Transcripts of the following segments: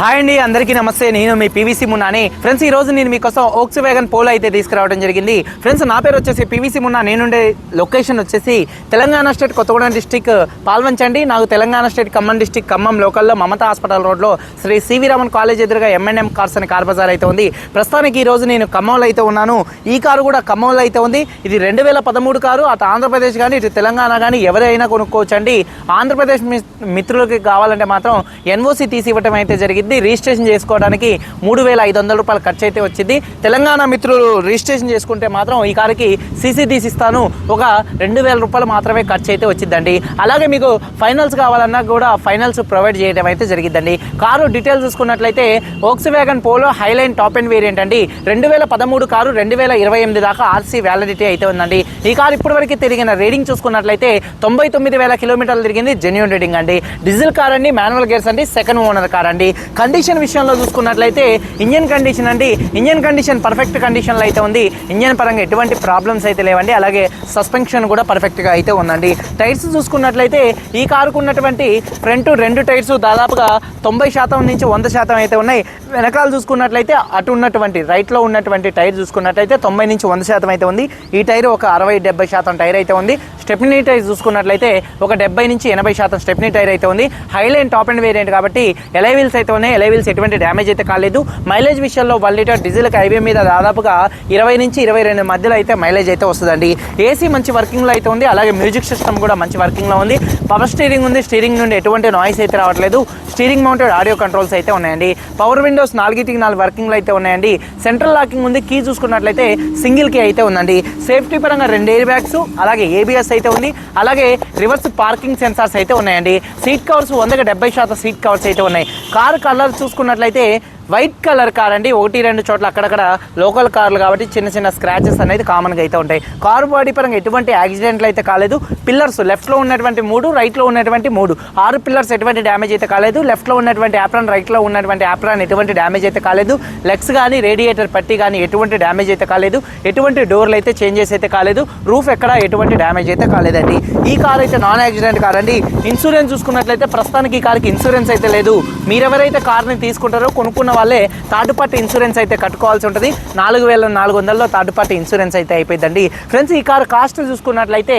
Hi అండి అందరికీ నమస్తే. నేను మీ పీవీసీ మున్నాని. ఫ్రెండ్స్ ఈ రోజు నేను మీకోసం ఓక్స్ వ్యాగన్ పోలో అయితే తీసుకురావడం జరిగింది. ఫ్రెండ్స్ నా పేరు వచ్చేసి పీవీసీ మున్నా. నేనుండే లొకేషన్ వచ్చేసి తెలంగాణ స్టేట్ కొత్తగూడెం డిస్టిక్ పాల్వంచండి. నాకు తెలంగాణ స్టేట్ ఖమ్మం డిస్టిక్ ఖమ్మం లోకల్లో మమతా హాస్పిటల్ రోడ్లో శ్రీ సివి రామన్ కాలేజ్ ఎదురుగా ఎంఎన్ఎం కార్స్ అనే కార్ బజార్ అయితే ఉంది. ప్రస్తుతానికి ఈ రోజు నేను ఖమ్మంలో అయితే ఉన్నాను. ఈ కారు కూడా ఖమ్మంలో అయితే ఉంది. ఇది రెండు వేల పదమూడు కారు. అటు ఆంధ్రప్రదేశ్ కానీ ఇటు తెలంగాణ కానీ ఎవరైనా కొనుక్కోవచ్చండి. ఆంధ్రప్రదేశ్ మిత్రులకి కావాలంటే మాత్రం ఎన్ఓసి తీసి ఇవ్వటం అయితే జరిగింది. రిజిస్ట్రేషన్ చేసుకోవడానికి మూడు వేల ఐదు వందల రూపాయలు ఖర్చు అయితే వచ్చింది. తెలంగాణ మిత్రులు రిజిస్ట్రేషన్ చేసుకుంటే మాత్రం ఈ కారుకి సీసీ తీసిస్తాను ఒక రెండు వేల రూపాయలు మాత్రమే ఖర్చు అయితే వచ్చిందండి. అలాగే మీకు ఫైనల్స్ కావాలన్నా కూడా ఫైనల్స్ ప్రొవైడ్ చేయడం అయితే జరిగిందండి కారు డీటెయిల్స్ చూసుకున్నట్లయితే Volkswagen Polo Highline top and variant అండి. రెండు వేల పదమూడు కారు రెండు వేల ఇరవై ఎనిమిది దాకా ఆర్సీ వ్యాలిడిటీ అయితే ఉందండి. ఈ కారు ఇప్పటివరకు తిరిగిన రీడింగ్ చూసుకున్నట్లయితే తొంభై తొమ్మిది వేల కిలోమీటర్లు తిరిగింది జెన్యున్ రీడింగ్ అండి. డీజిల్ కార్ అండి మాన్యువల్ గేర్స్ అండి సెకండ్ ఓనర్ కార్ అండి. కండిషన్ విషయంలో చూసుకున్నట్లయితే ఇంజన్ కండిషన్ అండి. ఇంజన్ కండిషన్ పర్ఫెక్ట్ కండిషన్లో అయితే ఉంది. ఇంజన్ పరంగా ఎటువంటి ప్రాబ్లమ్స్ అయితే లేవండి. అలాగే సస్పెన్షన్ కూడా పర్ఫెక్ట్గా అయితే ఉందండి. టైర్స్ చూసుకున్నట్లయితే ఈ కారుకు ఉన్నటువంటి ఫ్రంట్ రెండు టైర్స్ దాదాపుగా తొంభై శాతం నుంచి వంద శాతం అయితే ఉన్నాయి. వెనకాల చూసుకున్నట్లయితే అటు ఉన్నటువంటి రైట్లో ఉన్నటువంటి టైర్ చూసుకున్నట్లయితే తొంభై నుంచి వంద శాతం అయితే ఉంది. ఈ టైర్ ఒక అరవై డెబ్బై శాతం టైర్ అయితే ఉంది. స్టెప్నీ టైర్ చూసుకున్నట్లయితే ఒక డెబ్బై నుంచి ఎనభై శాతం స్టెప్నీ టైర్ అయితే ఉంది. హైలైన్ టాప్ అండ్ వేరియంట్ కాబట్టి ఎలై వీల్స్ అయితే ఉన్నాయి. ఉన్నాయి. ఎలైవిల్స్ ఎటువంటి డ్యామేజ్ అయితే కాలేదు. మైలేజ్ విషయంలో వన్ లీటర్ డీజిల్కి హైవే మీద దాదాపుగా ఇరవై నుంచి ఇరవై రెండు మధ్యలో అయితే మైలేజ్ అయితే వస్తుందండి. ఏసీ మంచి వర్కింగ్లో అయితే ఉంది. అలాగే మ్యూజిక్ సిస్టమ్ కూడా మంచి వర్కింగ్లో ఉంది. పవర్ స్టీరింగ్ ఉంది. స్టీరింగ్ నుండి ఎటువంటి నాయిస్ అయితే రావట్లేదు. స్టీరింగ్ మౌంటెడ్ ఆడియో కంట్రోల్స్ అయితే ఉన్నాయండి. పవర్ విండోస్ నాలుగిటికి నాలుగు వర్కింగ్లో అయితే ఉన్నాయండి. సెంట్రల్ లాకింగ్ ఉంది. కీ చూసుకున్నట్లయితే సింగిల్ కీ అయితే ఉందండి. సేఫ్టీ పరంగా రెండు ఎయిర్ బ్యాగ్స్ అలాగే ఏబిఎస్ అయితే ఉంది. అలాగే రివర్స్ పార్కింగ్ సెన్సార్స్ అయితే ఉన్నాయండి. సీట్ కవర్స్ వందకి డెబ్బై శాతం సీట్ కవర్స్ అయితే ఉన్నాయి. కార్ కలర్ చూసుకున్నట్లయితే వైట్ కలర్ కార్ అండి. ఒకటి రెండు చోట్ల అక్కడక్కడ లోకల్ కార్లు కాబట్టి చిన్న చిన్న స్క్రాచెస్ అనేది కామన్గా అయితే ఉంటాయి. కారు బాడీ పరంగా ఎటువంటి యాక్సిడెంట్లు అయితే కాలేదు. పిల్లర్స్ లెఫ్ట్లో ఉన్నటువంటి మూడు రైట్లో ఉన్నటువంటి మూడు. ఆరు పిల్లర్స్ ఎటువంటి డ్యామేజ్ అయితే కాలేదు. లెఫ్ట్లో ఉన్నటువంటి యాప్రాన్ రైట్లో ఉన్నటువంటి యాప్రాన్ ఎటువంటి డ్యామేజ్ అయితే కాలేదు. లెగ్స్ కానీ రేడియేటర్ పట్టి కానీ ఎటువంటి డ్యామేజ్ అయితే కాలేదు. ఎటువంటి డోర్లు అయితే చేంజెస్ అయితే కాలేదు. రూఫ్ ఎక్కడ ఎటువంటి డ్యామేజ్ అయితే కాలేదండి. ఈ కార్ అయితే నాన్ యాక్సిడెంట్ కార్ అండి. ఇన్సూరెన్స్ చూసుకున్నట్లయితే ప్రస్తుతానికి ఈ కార్కి ఇన్సూరెన్స్ అయితే లేదు. మీరెవరైతే కార్ని తీసుకుంటారో కొనుక్కున్న వాళ్ళే థర్డ్ పార్టీ ఇన్సూరెన్స్ అయితే కట్టుకోవాల్సి ఉంటుంది. నాలుగు వేల నాలుగు వందల్లో థర్డ్ పార్టీ ఇన్సూరెన్స్ అయితే అయిపోయిందండి. ఫ్రెండ్స్ ఈ కారు కాస్ట్ చూసుకున్నట్లయితే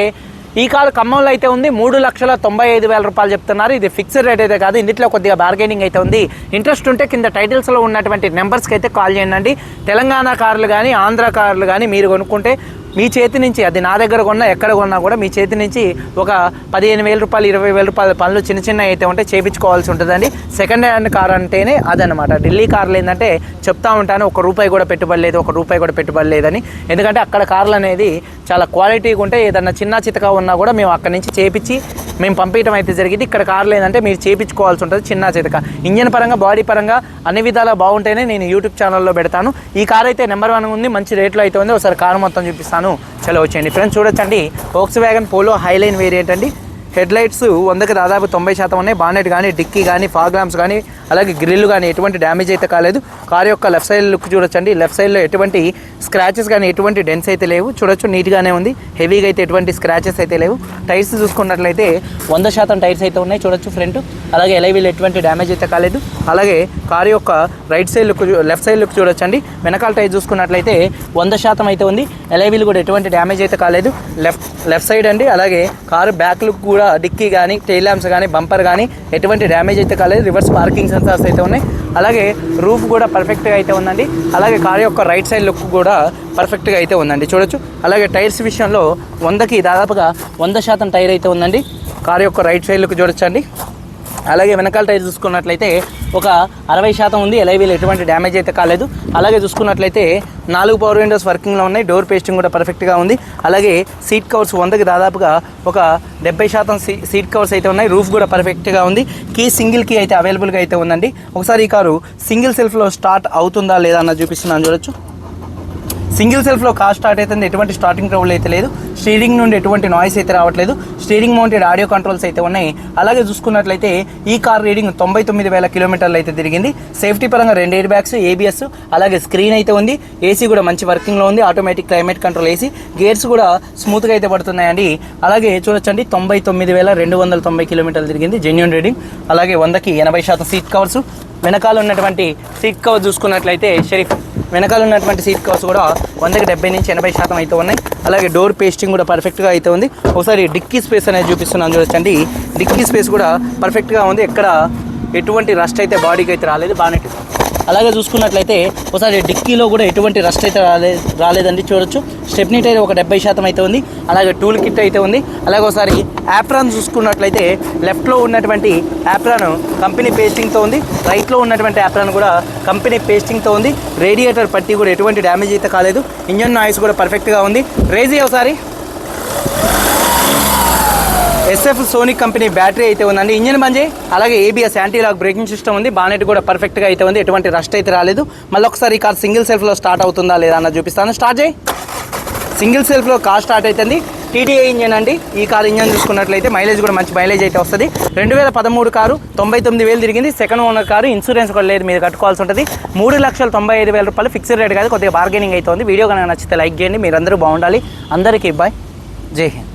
ఈ కారు ఖమ్మంలో అయితే ఉంది. మూడు లక్షల తొంభై ఐదు వేల రూపాయలు చెప్తున్నారు. ఇది ఫిక్స్డ్ రేట్ అయితే కాదు. ఇంట్లో కొద్దిగా బార్గెనింగ్ అయితే ఉంది. ఇంట్రెస్ట్ ఉంటే కింద టైటిల్స్లో ఉన్నటువంటి నెంబర్స్కి అయితే కాల్ చేయండి. తెలంగాణ కార్లు కానీ ఆంధ్ర కార్లు కానీ మీరు కొనుక్కుంటే మీ చేతి నుంచి అది నా దగ్గర కొన్నా ఎక్కడ కొన్నా కూడా మీ చేతి నుంచి ఒక పదిహేను వేల రూపాయలు ఇరవై వేల రూపాయల పనులు చిన్న చిన్న అయితే ఉంటే చేయించుకోవాల్సి ఉంటుందండి. సెకండ్ హ్యాండ్ కార్ అంటేనే అదనమాట ఢిల్లీ కార్లు ఏంటంటే చెప్తా ఉంటాను ఒక రూపాయి కూడా పెట్టుబడి లేదు ఒక రూపాయి కూడా పెట్టుబడి లేదని ఎందుకంటే అక్కడ కార్లు అనేది చాలా క్వాలిటీగా ఉంటే ఏదన్నా చిన్న చితక ఉన్నా కూడా మేము అక్కడి నుంచి చేపించి మేము పంపించడం అయితే జరిగింది. ఇక్కడ కార్లు ఏంటంటే మీరు చేయించుకోవాల్సి ఉంటుంది. చిన్న చితక. ఇంజన్ పరంగా బాడీ పరంగా అన్ని విధాలా బాగుంటేనే నేను యూట్యూబ్ ఛానల్లో పెడతాను. ఈ కార్ అయితే నెంబర్ వన్ ఉంది. మంచి రేట్లో అయితే ఉంది. ఒకసారి కార్ మొత్తం చూపిస్తాను. చలో వచ్చేయండి. ఫ్రెండ్స్ చూడొచ్చండి. Volkswagen Polo Highline variant అండి. హెడ్ లైట్స్ వందకి దాదాపు తొంభై శాతం ఉన్నాయి. బానెట్ కానీ డిక్కీ కానీ ఫాగ్ ల్యాంప్స్ కానీ అలాగే గ్రిల్ కానీ ఎటువంటి డ్యామేజ్ అయితే కాలేదు. కార్ యొక్క లెఫ్ట్ సైడ్ లుక్ చూడొచ్చండి. లెఫ్ట్ సైడ్లో ఎటువంటి స్క్రాచెస్ కానీ ఎటువంటి డెన్స్ అయితే లేవు. చూడొచ్చు నీట్గానే ఉంది. హెవీగా అయితే ఎటువంటి స్క్రాచెస్ అయితే లేవు. టైర్స్ చూసుకున్నట్లయితే వంద శాతం టైర్స్ అయితే ఉన్నాయి. చూడొచ్చు ఫ్రంట్. అలాగే ఎలైవీలు ఎటువంటి డ్యామేజ్ అయితే కాలేదు. అలాగే కార్ యొక్క right side look left side look చూడొచ్చండి. వెనకాల టైర్ చూసుకున్నట్లయితే వంద శాతం అయితే ఉంది. ఎలైవీలు కూడా ఎటువంటి డ్యామేజ్ అయితే కాలేదు. లెఫ్ట్ లెఫ్ట్ సైడ్ అండి. అలాగే కారు బ్యాక్ లుక్ కూడా డిక్కీ కానీ టైల్ ల్యాంప్స్ కానీ బంపర్ కానీ ఎటువంటి డ్యామేజ్ అయితే కాలేదు. రివర్స్ పార్కింగ్ సెన్సార్స్ అయితే ఉన్నాయి. అలాగే రూఫ్ కూడా పర్ఫెక్ట్గా అయితే ఉందండి. అలాగే కార్ యొక్క రైట్ సైడ్ లుక్ కూడా పర్ఫెక్ట్గా అయితే ఉందండి. చూడొచ్చు. అలాగే టైర్స్ విషయంలో వందకి దాదాపుగా వంద శాతం టైర్ అయితే ఉందండి. కార్ యొక్క రైట్ సైడ్ లుక్ చూడొచ్చండి. అలాగే వెనకాల టైర్ చూసుకున్నట్లయితే ఒక అరవై శాతం ఉంది. ఎలైవీలు ఎటువంటి డ్యామేజ్ అయితే కాలేదు. అలాగే చూసుకున్నట్లయితే నాలుగు పవర్ విండోస్ వర్కింగ్లో ఉన్నాయి. డోర్ పేస్టింగ్ కూడా పర్ఫెక్ట్గా ఉంది. అలాగే సీట్ కవర్స్ వందకి దాదాపుగా ఒక డెబ్బై శాతం సీ సీట్ కవర్స్ అయితే ఉన్నాయి. రూఫ్ కూడా పర్ఫెక్ట్గా ఉంది. కీ సింగిల్ కీ అయితే అవైలబుల్గా అయితే ఉందండి. ఒకసారి ఈ కారు సింగిల్ సెల్ఫ్లో స్టార్ట్ అవుతుందా లేదా అన్నది చూపిస్తున్నాను చూడొచ్చు. సింగిల్ సెల్ఫ్లో కార్ స్టార్ట్ అవుతుంది ఎటువంటి స్టార్టింగ్ ట్రబుల్ అయితే లేదు. స్టీరింగ్ నుండి ఎటువంటి నాయిస్ అయితే రావట్లేదు. స్టీరింగ్ మౌంటెడ్ ఆడియో కంట్రోల్స్ అయితే ఉన్నాయి. అలాగే చూసుకున్నట్లయితే ఈ కార్ రీడింగ్ తొంభై తొమ్మిది వేల కిలోమీటర్లు అయితే తిరిగింది. సేఫ్టీ పరంగా రెండు ఎయిర్ బ్యాగ్స్ ఏబిఎస్ అలాగే స్క్రీన్ అయితే ఉంది. ఏసీ కూడా మంచి వర్కింగ్లో ఉంది. Automatic climate control AC gears కూడా స్మూత్గా అయితే పడుతున్నాయండి. అలాగే చూడొచ్చండి తొంభై తొమ్మిది వేల రెండు వందల తొంభై కిలోమీటర్లు తిరిగింది. జెన్యున్ రీడింగ్ అలాగే వందకి ఎనభై శాతం సీట్ కవర్స్ వెనకాల ఉన్నటువంటి సీట్ కవర్ చూసుకున్నట్లయితే షరీఫ్ వెనకాల ఉన్నటువంటి సీట్ కవర్స్ కూడా వందకి డెబ్బై నుంచి ఎనభై శాతం అయితే ఉన్నాయి. అలాగే డోర్ పేస్టింగ్ కూడా పర్ఫెక్ట్గా అయితే ఉంది. ఒకసారి డిక్కీ స్పేస్ అనేది చూపిస్తున్నాను చూడొచ్చండి. డిక్కీ స్పేస్ కూడా పర్ఫెక్ట్గా ఉంది. ఎక్కడ ఎటువంటి రస్ట్ అయితే బాడీకి అయితే రాలేదు. బాగానే అలాగే చూసుకున్నట్లయితే ఒకసారి డిక్కీలో కూడా ఎటువంటి రస్ట్ అయితే రాలే రాలేదండి చూడొచ్చు. స్టెప్నీ టైర్ ఒక డెబ్బై శాతం అయితే ఉంది. అలాగే టూల్ కిట్ అయితే ఉంది. అలాగే ఒకసారి యాప్రాన్ చూసుకున్నట్లయితే లెఫ్ట్లో ఉన్నటువంటి యాప్రాన్ కంపెనీ పేస్టింగ్తో ఉంది. రైట్లో ఉన్నటువంటి యాప్రాన్ కూడా కంపెనీ పేస్టింగ్తో ఉంది. రేడియేటర్ పట్టి కూడా ఎటువంటి డ్యామేజ్ అయితే కాలేదు. ఇంజన్ నాయిస్ కూడా పర్ఫెక్ట్గా ఉంది. రేజీ ఒకసారి. ఎస్ఎఫ్ సోనీ కంపెనీ బ్యాటరీ అయితే ఉందండి. ఇంజన్ మంచి అలాగే ABS anti lock braking system ఉంది. బానెట్ కూడా పర్ఫెక్ట్గా అయితే ఉంది. ఎటువంటి రస్ట్ అయితే రాలేదు. మళ్ళీ ఒకసారి ఈ కార్ సింగిల్ సెల్ఫ్లో స్టార్ట్ అవుతుందా లేదా అన్న చూపిస్తాను. స్టార్ట్ చేయి. సింగిల్ సెల్ఫ్లో కార్ స్టార్ట్ అవుతుంది టీటీఐ ఇంజన్ అండి. ఈ కార్ ఇంజన్ చూసుకున్నట్లయితే మైలేజ్ కూడా మంచి మైలేజ్ అయితే వస్తుంది. రెండు వేల పదమూడు కారు తొంభై తొమ్మిది వేలు తిరిగింది. సెకండ్ ఓనర్ కారు ఇన్సూరెన్స్ కూడా లేదు మీరు కట్టుకోవాల్సి ఉంటుంది. మూడు లక్షల తొంభై ఐదు వేల రూపాయలు ఫిక్స్డ్ రేట్ కాదు. కొద్దిగా బార్గెనింగ్ అయితే ఉంది. వీడియో కనుక నచ్చితే లైక్ చేయండి. మీరందరూ బాగుండాలి. అందరికీ బాయ్ జై హింద్.